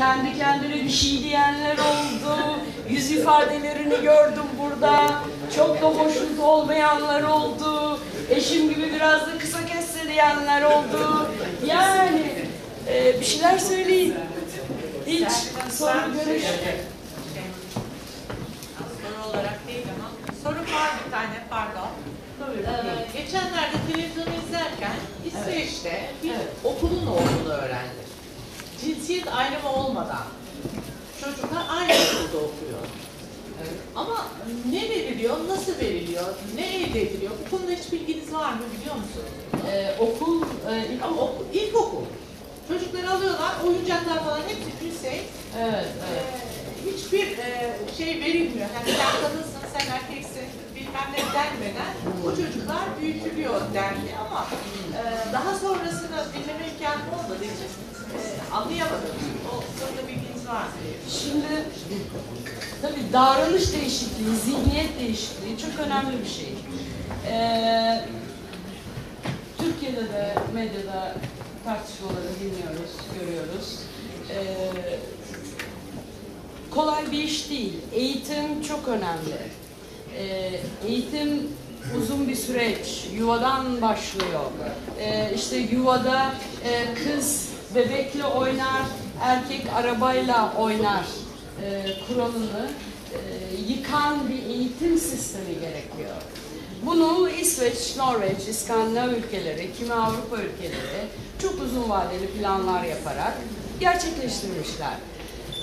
kendi kendine bir şey diyenler oldu. Yüz ifadelerini gördüm burada. Çok da hoşnut olmayanlar oldu. Eşim gibi biraz da kısa kesse diyenler oldu. Yani e, bir şeyler söyleyin. Hiç soru görüş. Soru olarak değil ama. Soru var bir tane pardon. Ee, geçenlerde televizyonu izlerken İsveç'te bir Evet. okulun olduğunu öğrendim. Cinsiyet ayrımı olmadan çocuklar aynı okulda okuyor. Ama ne veriliyor, nasıl veriliyor, ne elde ediliyor? Bu konuda hiç bilginiz var mı biliyor musunuz? E, okul e, ilk- Ama okul, ilkokul. Çocukları alıyorlar, oyuncaklar falan hepsi Hüseyin. evet, evet. Ee, hiçbir e, şey verilmiyor. Yani sen kadınsın, sen erkeksin bilmem ne denmeden bu çocuklar büyütülüyor dendi ama e, daha sonrasını dinleme anlayamadım. Şimdi tabii davranış değişikliği, zihniyet değişikliği çok önemli bir şey. Ee, Türkiye'de de medyada tartışmaları dinliyoruz, görüyoruz. Ee, kolay bir iş değil. Eğitim çok önemli. Ee, eğitim uzun bir süreç. Yuvadan başlıyor. Ee, işte yuvada e, kız bebekle oynar, erkek arabayla oynar e, kuralını e, yıkan bir eğitim sistemi gerekiyor. Bunu İsveç, Norveç, İskandinav ülkeleri, kimi Avrupa ülkeleri çok uzun vadeli planlar yaparak gerçekleştirmişler.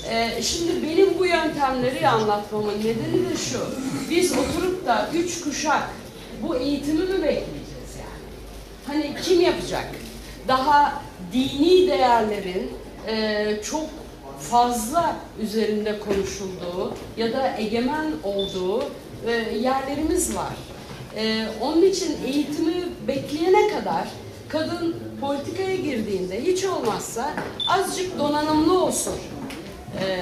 Ee, şimdi benim bu yöntemleri anlatmamın nedeni de şu. Biz oturup da üç kuşak bu eğitimi mi bekleyeceğiz yani? Hani kim yapacak? Daha dini değerlerin e, çok fazla üzerinde konuşulduğu ya da egemen olduğu e, yerlerimiz var. E, onun için eğitimi bekleyene kadar kadın politikaya girdiğinde hiç olmazsa azıcık donanımlı olsun e,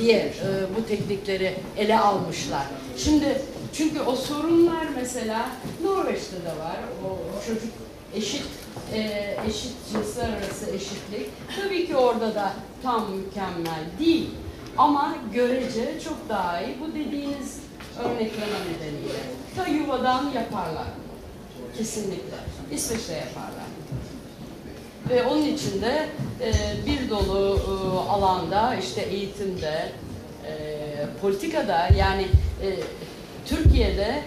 diye e, bu teknikleri ele almışlar. Şimdi çünkü o sorunlar mesela Norveç'te de var. O çocuk eşit e, eşit cinsler arası eşitlik. Tabii ki orada da tam mükemmel değil. Ama görece çok daha iyi. Bu dediğiniz örnekleme nedeniyle. Ta yuvadan yaparlar. Kesinlikle. İsveç'te yaparlar. Ve onun için de e, bir dolu e, alanda işte eğitimde, e, politikada yani e, Türkiye'de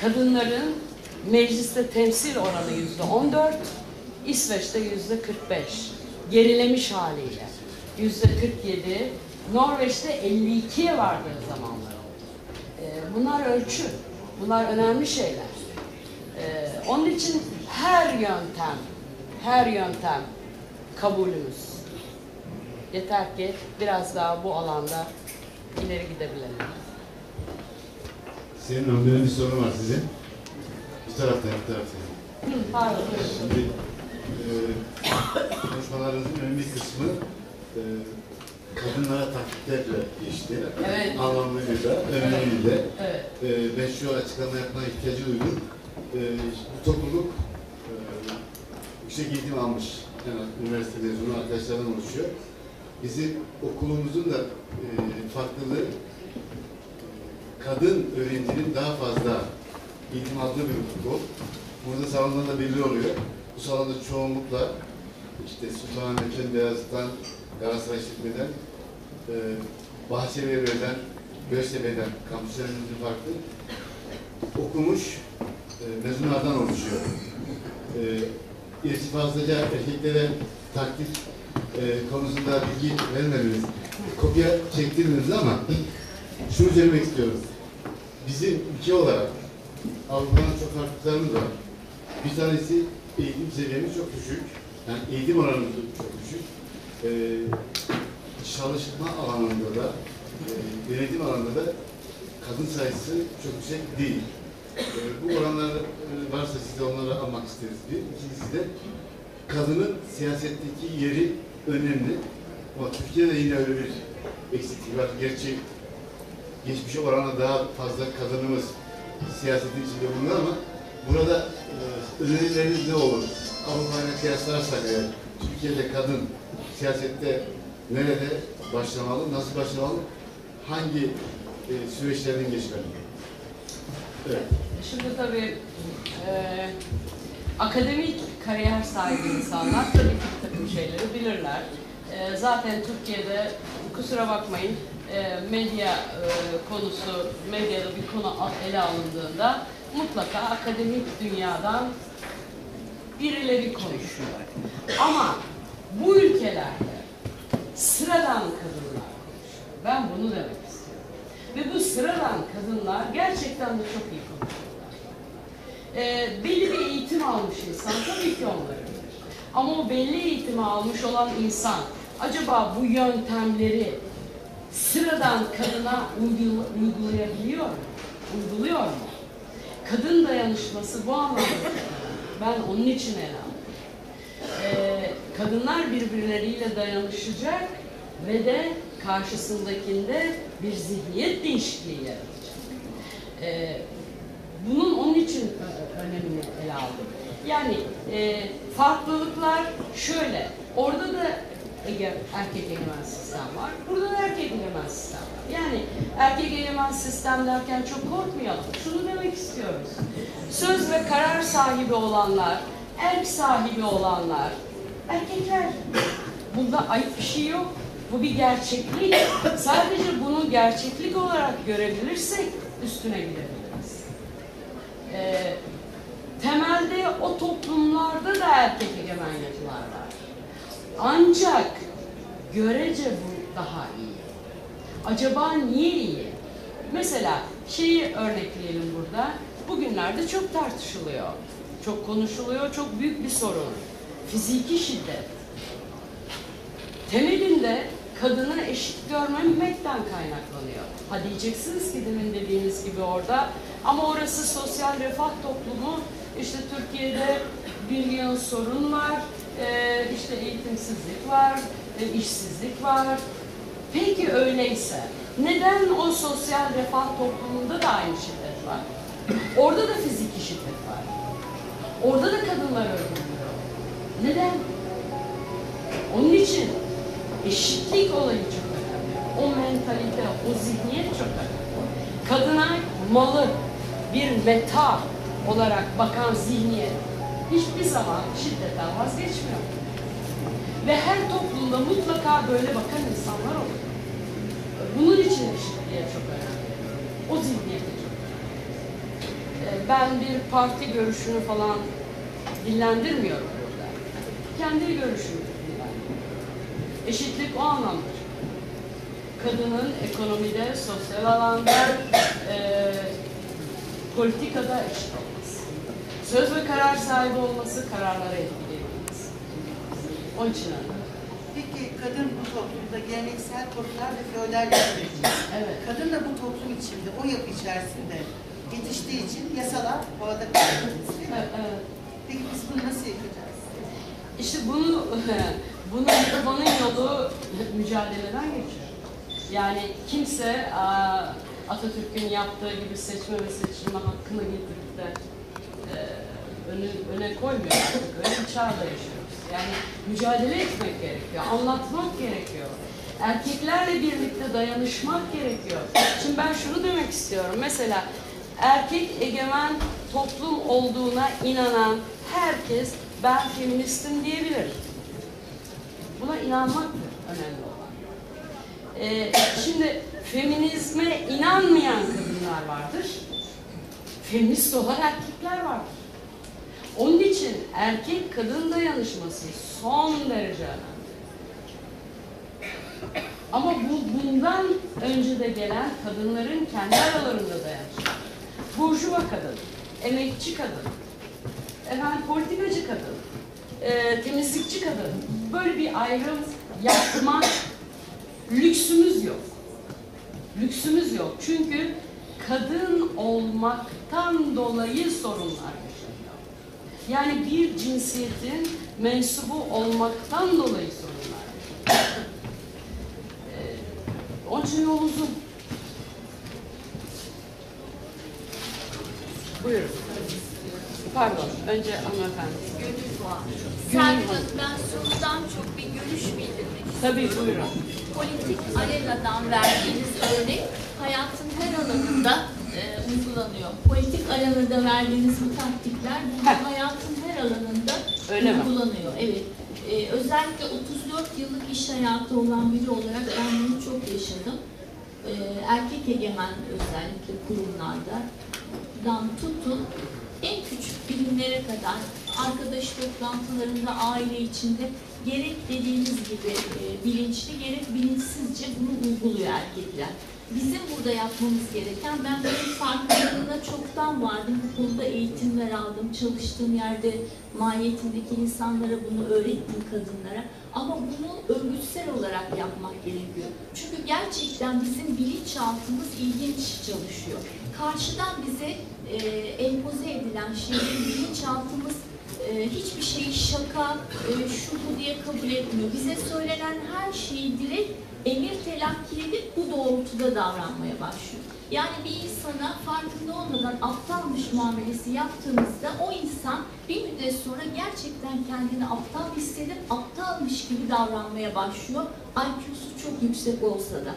kadınların mecliste temsil oranı yüzde 14, İsveç'te yüzde 45. Gerilemiş haliyle. Yüzde 47, Norveç'te 52'ye vardığı zamanlar oldu. E, bunlar ölçü, bunlar önemli şeyler. Ee, onun için her yöntem, her yöntem kabulümüz. Yeter ki biraz daha bu alanda ileri gidebilelim. Senin önemli bir sorun var sizin. Taraftan, bir taraftan. Pardon. Şimdi e, konuşmalarınızın önemli kısmı e, kadınlara taktiklerle geçti. Evet. Anlamlıyla, önemliyle. Evet. E, ben şu açıklama yapmaya ihtiyacı duydum. E, bu topluluk e, yüksek eğitim almış. Yani üniversite mezunu arkadaşlardan oluşuyor. Bizim okulumuzun da e, farklılığı kadın öğrencinin daha fazla eğitim aldığı bir okul. Burada salonda da belli oluyor. Bu salonda çoğunlukla işte Sultanahmet'ten, Beyazıt'tan, Galatasaray İşletme'den, e, Bahçelievre'den, Göztepe'den kampüslerimizin farklı okumuş e, mezunlardan oluşuyor. E, gerçi fazlaca erkeklere taktik e, konusunda bilgi vermediniz. Kopya çektirdiniz ama şunu söylemek istiyorum. Bizim ülke olarak Avrupa'nın çok farklılıklarımız var. Bir tanesi eğitim seviyemiz çok düşük. Yani eğitim oranımız çok düşük. Ee, çalışma alanında da, e, denetim alanında da kadın sayısı çok yüksek değil. Ee, bu oranlar e, varsa siz de onları almak isteriz. Bir. İkincisi de kadının siyasetteki yeri önemli. Ama Türkiye'de yine öyle bir eksiklik var. Gerçi geçmişe oranla daha fazla kadınımız siyasetin içinde bulunuyor ama burada e, önerileriniz ne olur? Avrupa ile kıyaslarsak eğer Türkiye'de kadın siyasette nerede başlamalı, nasıl başlamalı, hangi e, süreçlerden geçmeli? Evet. Şimdi tabii e, akademik kariyer sahibi insanlar tabii ki bir takım şeyleri bilirler. E, zaten Türkiye'de kusura bakmayın e, medya e, konusu, medyada bir konu ele alındığında mutlaka akademik dünyadan birileri konuşuyor. Ama bu ülkelerde sıradan kadınlar konuşuyor. Ben bunu demek istiyorum. Ve bu sıradan kadınlar gerçekten de çok iyi konuşuyorlar. Ee, belli bir eğitim almış insan tabii ki onları bilir. Ama o belli eğitimi almış olan insan acaba bu yöntemleri sıradan kadına uygula- uygulayabiliyor mu? Uyguluyor mu? Kadın dayanışması bu anlamda. Ben onun için ele aldım. Ee, kadınlar birbirleriyle dayanışacak ve de karşısındakinde bir zihniyet değişikliği yaratacak. Ee, bunun onun için önemini ele aldım. Yani e, farklılıklar şöyle, orada da ege, erkek egemen sistem var, burada da erkek egemen sistem var. Yani erkek egemen sistem derken çok korkmayalım. Şunu demek istiyoruz. Söz ve karar sahibi olanlar, erk sahibi olanlar, erkekler. Bunda ayıp bir şey yok. Bu bir gerçeklik. Sadece bunu gerçeklik olarak görebilirsek üstüne gidebiliriz. Ee, temelde o toplumlarda da erkek egemen yapılar var. Ancak görece bu daha iyi. Acaba niye iyi? Mesela şeyi örnekleyelim burada. Bugünlerde çok tartışılıyor. Çok konuşuluyor. Çok büyük bir sorun. Fiziki şiddet. Temelinde kadını eşit görmemekten kaynaklanıyor. Ha diyeceksiniz ki demin dediğiniz gibi orada ama orası sosyal refah toplumu. İşte Türkiye'de bir yığın sorun var, ee, işte eğitimsizlik var, e, işsizlik var. Peki öyleyse neden o sosyal refah toplumunda da aynı şiddet var? Orada da fiziki şiddet var. Orada da kadınlar öldürülüyor. Neden? Onun için eşitlik olayı çok önemli. O mentalite, o zihniyet çok önemli. Kadına malı bir meta olarak bakan zihniyet hiçbir zaman şiddetten vazgeçmiyor. Ve her toplumda mutlaka böyle bakan insanlar olur. Bunun için eşitliğe çok önemli. O zihniyete çok önemli. Ee, Ben bir parti görüşünü falan dillendirmiyorum burada. Kendi görüşümü dillendiriyorum. Eşitlik o anlamdır. Kadının ekonomide, sosyal alanda, e, politikada eşit olması. Söz ve karar sahibi olması, kararlara etkileyebilmesi. Onun için önemli. Peki kadın bu toplumda geleneksel kodlar ve feodal Evet. Kadın da bu toplum içinde, o yapı içerisinde yetiştiği için yasalar bu arada? Evet, evet. Peki biz bunu nasıl yapacağız? İşte bunu bunu yıkmanın yolu mücadeleden geçiyor. Yani kimse Atatürk'ün yaptığı gibi seçme ve seçilme hakkını getirip de öne, öne koymuyor artık. Öyle bir çağda yaşıyoruz. Yani mücadele etmek gerekiyor, anlatmak gerekiyor. Erkeklerle birlikte dayanışmak gerekiyor. Şimdi ben şunu demek istiyorum. Mesela erkek egemen toplum olduğuna inanan herkes ben feministim diyebilir. Buna inanmaktır önemli olan. Ee, şimdi feminizme inanmayan kadınlar vardır. Feminist olan erkekler vardır. İçin erkek kadın dayanışması son derece önemli. Ama bu bundan önce de gelen kadınların kendi aralarında dayanışması. Burjuva kadın, emekçi kadın, efendim politikacı kadın, e, temizlikçi kadın. Böyle bir ayrım yapma lüksümüz yok. Lüksümüz yok. Çünkü kadın olmaktan dolayı sorunlar. Yani bir cinsiyetin mensubu olmaktan dolayı sorunlar. Ee, onun için yol uzun. Buyurun. Pardon, önce hanımefendi. Gönül Doğan. Gönül Serpil Hanım. Hanım ben sorudan çok bir görüş bildirmek Tabii buyurun. politik arenadan verdiğiniz örnek hayatın her alanında uygulanıyor. Politik arenada verdiğiniz bu taktikler bugün hayatın her alanında Öyle mi? uygulanıyor. Evet. E, özellikle 34 yıllık iş hayatı olan biri olarak ben bunu çok yaşadım. E, erkek egemen özellikle kurumlarda dan tutun en küçük birimlere kadar arkadaş toplantılarında aile içinde gerek dediğiniz gibi e, bilinçli gerek bilinçsizce bunu uyguluyor erkekler. Bizim burada yapmamız gereken, ben bunun farkındalığına çoktan vardım. Bu konuda eğitimler aldım. Çalıştığım yerde mahiyetindeki insanlara bunu öğrettim kadınlara. Ama bunu örgütsel olarak yapmak gerekiyor. Çünkü gerçekten bizim bilinçaltımız ilginç çalışıyor. Karşıdan bize e, empoze edilen şeyleri bilinçaltımız e, hiçbir şeyi şaka, e, şu bu diye kabul etmiyor. Bize söylenen her şeyi direkt emir telakki edip bu doğrultuda davranmaya başlıyor. Yani bir insana farkında olmadan aptalmış muamelesi yaptığımızda o insan bir müddet sonra gerçekten kendini aptal hissedip aptalmış gibi davranmaya başlıyor. IQ'su çok yüksek olsa da.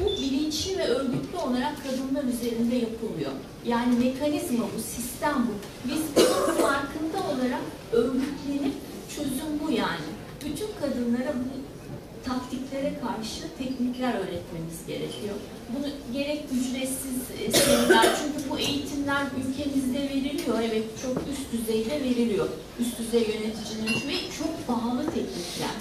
Bu bilinçli ve örgütlü olarak kadınlar üzerinde yapılıyor. Yani mekanizma bu, sistem bu. Biz farkında olarak örgütlenip çözüm bu yani. Bütün kadınlara bu taktiklere karşı teknikler öğretmemiz gerekiyor. Bunu gerek ücretsiz e, seminer, çünkü bu eğitimler ülkemizde veriliyor. Evet çok üst düzeyde veriliyor. Üst düzey yöneticilerin ve çok pahalı teknikler.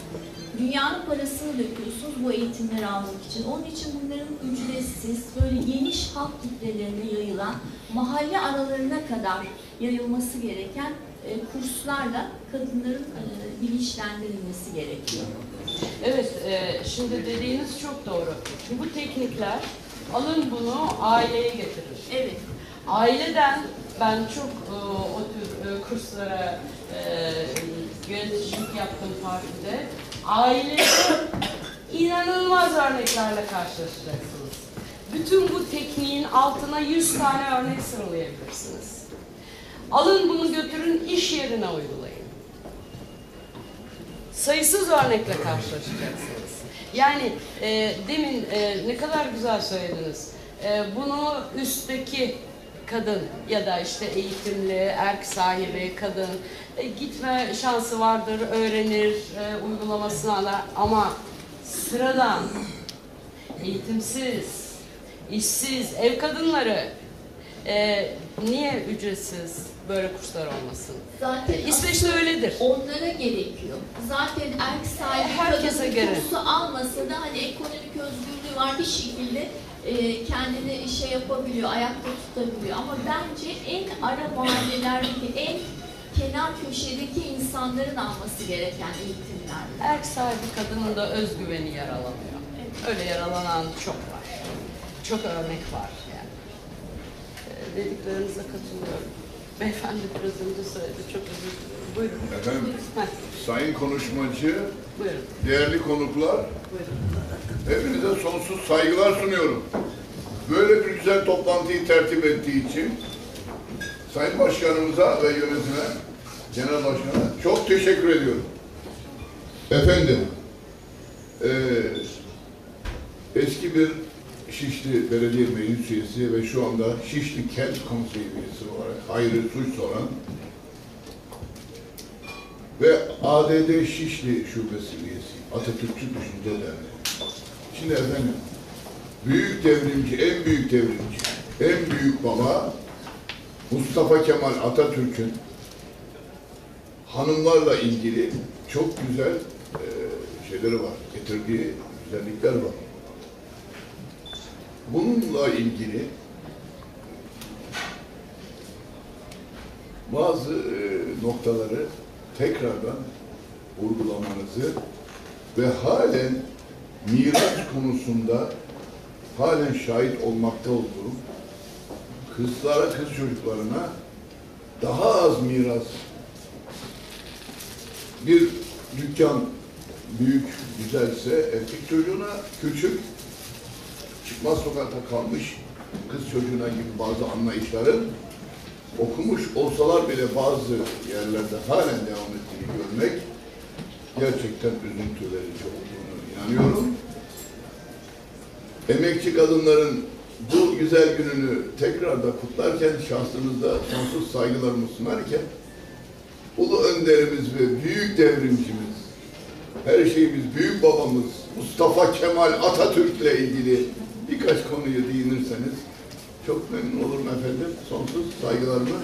Dünyanın parasını döküyorsunuz bu eğitimleri almak için. Onun için bunların ücretsiz, böyle geniş halk kitlelerine yayılan, mahalle aralarına kadar yayılması gereken e, kurslarla kadınların e, bilinçlendirilmesi gerekiyor. Evet, e, şimdi dediğiniz çok doğru. Şimdi bu teknikler, alın bunu aileye getirin. Evet. Aileden ben çok e, o tür e, kurslara e, yöneticilik yaptım partide. Ailede inanılmaz örneklerle karşılaşacaksınız. Bütün bu tekniğin altına 100 tane örnek sıralayabilirsiniz. Alın bunu götürün iş yerine uygulayın. Sayısız örnekle karşılaşacaksınız. Yani e, demin e, ne kadar güzel söylediniz. E, bunu üstteki kadın ya da işte eğitimli, erk sahibi kadın e, gitme şansı vardır, öğrenir, e, uygulamasını alır ama sıradan, eğitimsiz, işsiz, ev kadınları e, niye ücretsiz böyle kurslar olmasın? Zaten İsveç'te öyledir. onlara gerekiyor. Zaten erk sahibi Herkese kadın kursu almasa da hani ekonomik var bir şekilde e, kendini şey yapabiliyor, ayakta tutabiliyor. Ama bence en ara mahallelerdeki, en kenar köşedeki insanların alması gereken eğitimler. Erk sahibi kadının da özgüveni yaralanıyor. Öyle yaralanan çok var. Çok örnek var yani. Ee, Dediklerinize katılıyorum. Beyefendi biraz önce söyledi. Çok özür dilerim. Buyurun. Efendim, Heh, sayın konuşmacı, buyurun. değerli konuklar, Buyurun. hepinize sonsuz saygılar sunuyorum. Böyle bir güzel toplantıyı tertip ettiği için Sayın Başkanımıza ve yönetime, Genel Başkan'a çok teşekkür ediyorum. Efendim, eee, eski bir Şişli Belediye Meclis Üyesi ve şu anda Şişli Kent Konseyi Üyesi olarak Hayri Suç soran ve ADD Şişli Şubesi üyesi, Atatürkçü Düşünce Derneği. Şimdi efendim, büyük devrimci, en büyük devrimci, en büyük baba Mustafa Kemal Atatürk'ün hanımlarla ilgili çok güzel e, şeyleri var, getirdiği güzellikler var. Bununla ilgili bazı e, noktaları tekrardan vurgulamanızı ve halen miras konusunda halen şahit olmakta olduğum kızlara, kız çocuklarına daha az miras bir dükkan büyük, güzelse erkek çocuğuna küçük çıkmaz sokakta kalmış kız çocuğuna gibi bazı anlayışların okumuş olsalar bile bazı yerlerde halen devam ettiğini görmek gerçekten üzüntü verici olduğunu diyorum. Emekçi kadınların bu güzel gününü tekrar da kutlarken şahsınızda sonsuz saygılarımı sunarken ulu önderimiz ve büyük devrimcimiz, her şeyimiz büyük babamız Mustafa Kemal Atatürk ile ilgili birkaç konuyu değinirseniz çok memnun olurum efendim. Sonsuz saygılarımı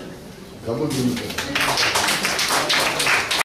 kabul ediyorum.